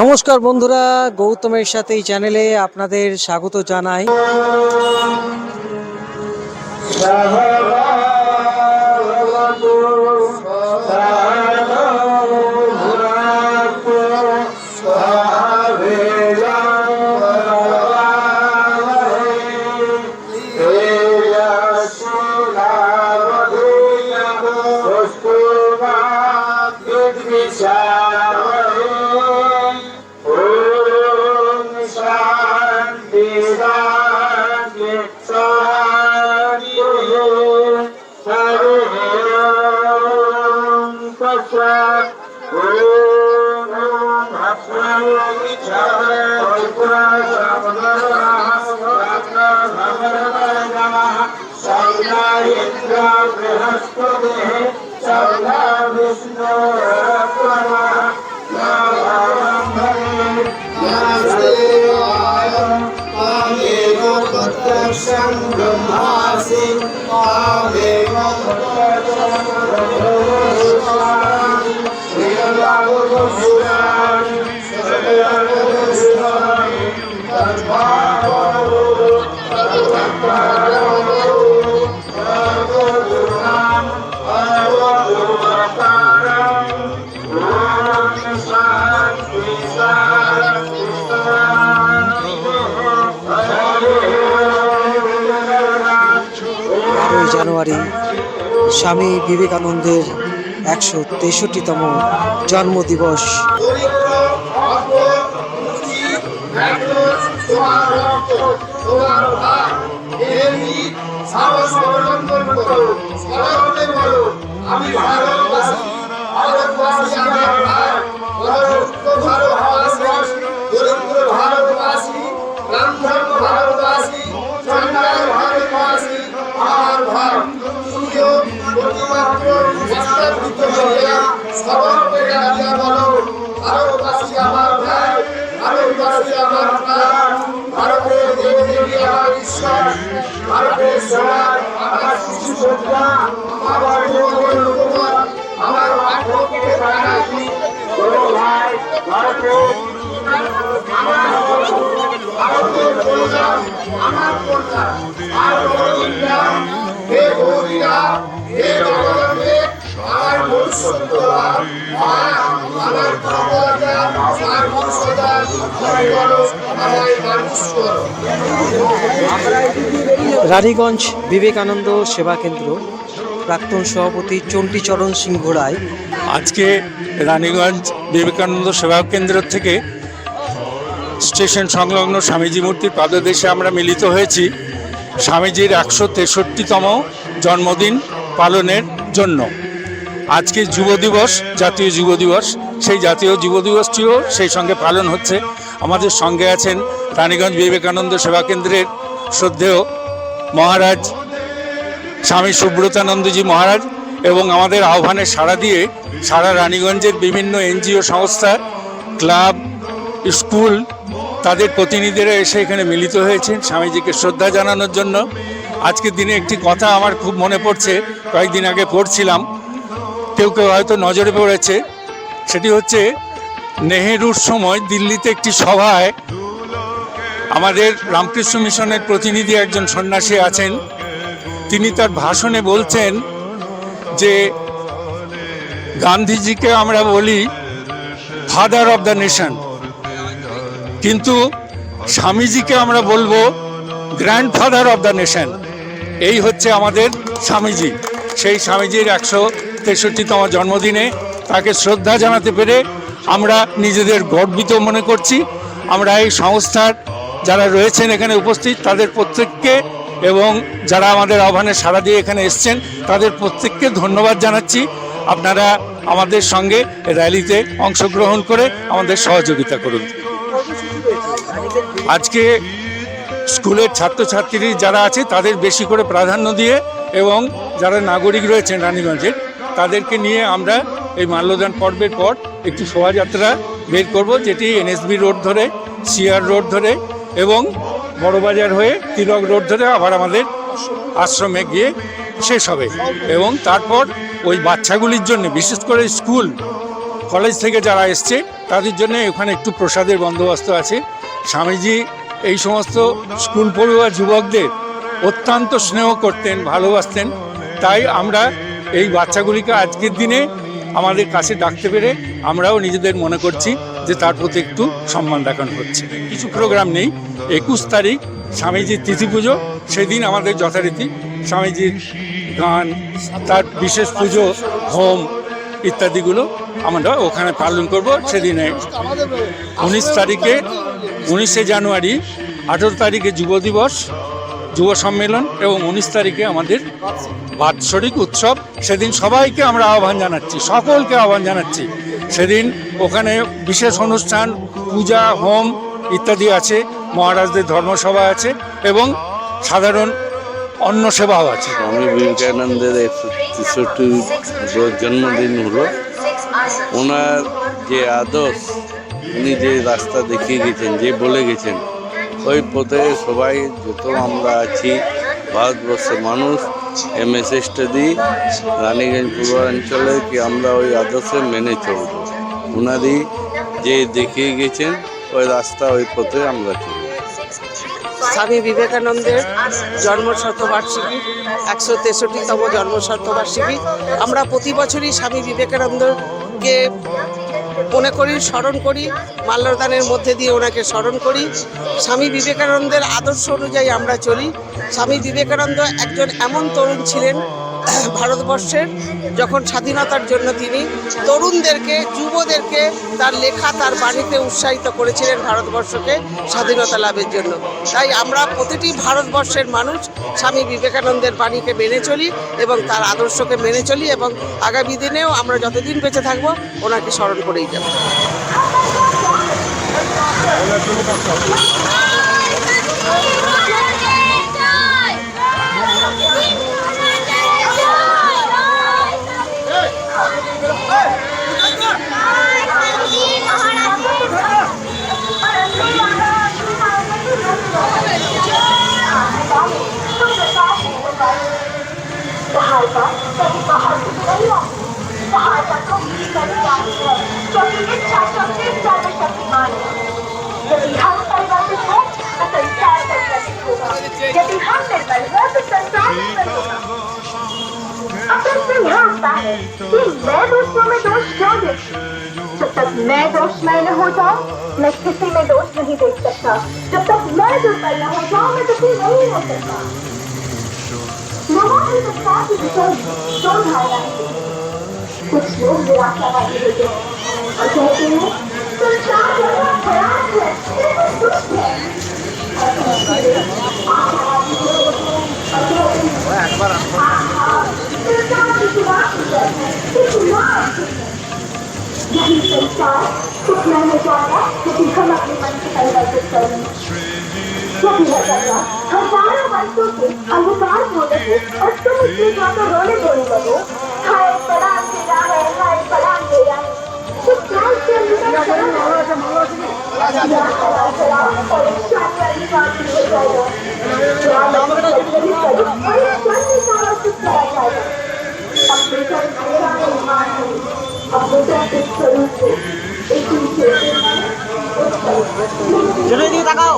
নমস্কার বন্ধুরা গৌতমের সাথে এই চ্যানেলে আপনাদের স্বাগত জানাই। चौदा इंद्र बृहस्पति चौदा विष्णु प्रत्यक्षं ब्रह्मासि স্বামী বিবেকানন্দের একশো তেষট্টিতম জন্মদিবস। আমি শিশু সন্ধ্যা আমার আমার পাঠ্যকে প্রাণাতি বড় ভাই ভারতের আমার ভারতের কন্যা আমার কন্যা আর কন্যা হে গৌরীরা হে জগন্নাথে আমার ভবিষ্যৎ আমার প্রবতা আমার ভবিষ্যৎ করো আমায় মানুষ করো রানীগঞ্জ বিবেকানন্দ সেবা কেন্দ্র, প্রাক্তন সভাপতি চণ্ডীচরণ সিংহ রায় আজকে রানীগঞ্জ বিবেকানন্দ সেবা কেন্দ্র থেকে স্টেশন সংলগ্ন স্বামীজি মূর্তির পাদদেশে আমরা মিলিত হয়েছি। স্বামীজির একশো তেষট্টিতম জন্মদিন পালনের জন্য। আজকে যুব দিবস, জাতীয় যুব দিবস, সেই জাতীয় যুব দিবসটিও সেই সঙ্গে পালন হচ্ছে। আমাদের সঙ্গে আছেন রানীগঞ্জ বিবেকানন্দ সেবা কেন্দ্রের শ্রদ্ধেয় মহারাজ, স্বামী সুব্রতানন্দজি মহারাজ এবং আমাদের আহ্বানে সাড়া দিয়ে সারা রানীগঞ্জের বিভিন্ন এনজিও সংস্থা, ক্লাব, স্কুল তাদের প্রতিনিধিরা এসে এখানে মিলিত হয়েছেন। স্বামীজিকে শ্রদ্ধা জানানোর জন্য। আজকের দিনে একটি কথা আমার খুব মনে পড়ছে, কয়েকদিন আগে পড়ছিলাম। কেউ কেউ হয়তো নজরে পড়েছে। সেটি হচ্ছে, নেহেরুর সময় দিল্লিতে একটি সভায় আমাদের রামকৃষ্ণ মিশনের প্রতিনিধি একজন সন্ন্যাসী আছেন। তিনি তার ভাষণে বলছেন যে, গান্ধীজিকে আমরা বলি ফাদার অব দ্য নেশন কিন্তু স্বামীজিকে আমরা বলব গ্র্যান্ডফাদার অব দ্য নেশন এই হচ্ছে আমাদের স্বামীজি। সেই স্বামীজির একশো তেষট্টিতম জন্মদিনে তাকে শ্রদ্ধা জানাতে পেরে আমরা নিজেদের গর্বিত মনে করছি। আমরা এই সংস্থার যারা রয়েছেন এখানে উপস্থিত, তাদের প্রত্যেককে এবং যারা আমাদের আহ্বানে সাড়া দিয়ে এখানে এসছেন, তাদের প্রত্যেককে ধন্যবাদ জানাচ্ছি। আপনারা আমাদের সঙ্গে র্যালিতে অংশগ্রহণ করে আমাদের সহযোগিতা করুন। আজকে স্কুলের ছাত্রছাত্রী যারা আছে, তাদের বেশি করে প্রাধান্য দিয়ে এবং যারা নাগরিক রয়েছেন রানীগঞ্জের, তাদেরকে নিয়ে আমরা এই মাল্যদান পর্বের পর একটি শোভাযাত্রা বের করব, যেটি এনএসবি রোড ধরে, সিআর রোড ধরে এবং বড়বাজার হয়ে তিলক রোড ধরে আবার আমাদের আশ্রমে গিয়ে শেষ হবে। এবং তারপর ওই বাচ্চাগুলির জন্য, বিশেষ করে স্কুল, কলেজ থেকে যারা এসছে, তাদের জন্য ওখানে একটু প্রসাদের বন্দোবস্ত আছে। স্বামীজি এই সমস্ত স্কুল পড়ুয়া যুবকদের অত্যন্ত স্নেহ করতেন, ভালোবাসতেন। তাই আমরা এই বাচ্চাগুলিকে আজকের দিনে আমাদের কাছে ডাকতে পেরে আমরাও নিজেদের মনে করছি। যে তার প্রতি একটু সম্মান দেখানো হচ্ছে। কিছু প্রোগ্রাম নেই। একুশ তারিখ স্বামীজির তিথি পুজো। সেদিন আমাদের যথারীতি স্বামীজির গান, তার বিশেষ পুজো, হোম ইত্যাদিগুলো আমরা ওখানে পালন করব। সেদিনে উনিশ তারিখে, উনিশে জানুয়ারি, আঠেরো তারিখে যুব দিবস। যুব সম্মেলন এবং উনিশ তারিখে আমাদের বাৎসরিক উৎসব। সেদিন সবাইকে আমরা আহ্বান জানাচ্ছি, সকলকে আহ্বান জানাচ্ছি। সেদিন ওখানে বিশেষ অনুষ্ঠান, পূজা, হোম ইত্যাদি আছে, মহারাজদের ধর্মসভা আছে এবং সাধারণ অন্ন সেবাও আছে। স্বামী বিবেকানন্দের একশো তেষট্টি জন্মদিন হলো। ওনার যে আদর্শ, উনি যে রাস্তা দেখিয়ে গেছেন যে বলে গেছেন ওই পথে সবাই যত আমরা আছি, ভারতবর্ষের মানুষ এই মেসেজটা দিই, রানীগঞ্জ পূর্বাঞ্চলে কি আমরা ওই আদর্শে মেনে চলব? ওনারই যে দেখিয়ে গেছেন, ওই রাস্তা ওই পথে আমরা চলব। স্বামী বিবেকানন্দের জন্ম শতবার্ষিকী একশো তেষট্টিতম জন্ম শতবার্ষিকী আমরা প্রতি বছরই স্বামী বিবেকানন্দকে মনে করি, স্মরণ করি, মাল্যদানের মধ্যে দিয়ে ওনাকে স্মরণ করি। স্বামী বিবেকানন্দের আদর্শ অনুযায়ী আমরা চলি। স্বামী বিবেকানন্দ একজন এমন তরুণ ছিলেন ভারতবর্ষের যখন স্বাধীনতার জন্য তিনি তরুণদেরকে, যুবদেরকে তার লেখা, তার বাণীতে উৎসাহিত করেছিলেন ভারতবর্ষকে স্বাধীনতা লাভের জন্য। তাই আমরা প্রতিটি ভারতবর্ষের মানুষ স্বামী বিবেকানন্দের বাণীকে মেনে চলি এবং তার আদর্শকে মেনে চলি এবং আগামী দিনেও আমরা যতদিন বেঁচে থাকব, ওনাকে স্মরণ করেই যাব। है कि मैं दूसरों में दोष क्यों देखती जब तक मैं दोषमय न हो जाऊँ मैं किसी में दोष नहीं देख सकता जब तक मैं दुर्बल न हो जाऊँ मैं दुखी नहीं हो सकता लोगों की सत्ता की दो धारणाएँ कुछ लोग निराशावादी होते हैं और कहते हैं संसार बड़ा खराब है तो दुष्ट है और कुछ लोग आशावादी होते हैं और कहते हैं यही संसार सुखमय हो जाएगा यदि हम अपने मन को परिवर्तित करें हज़ारों वर्षों से अंधकार हो रहे और तुम इसमें जाकर रोने धोने लगो हाय बड़ा अंधेरा है हाय बड़ा अंधेरा है तो क्या इसके अंदर और शांति वाली बात हो जाएगा জলের দিকে তাকাও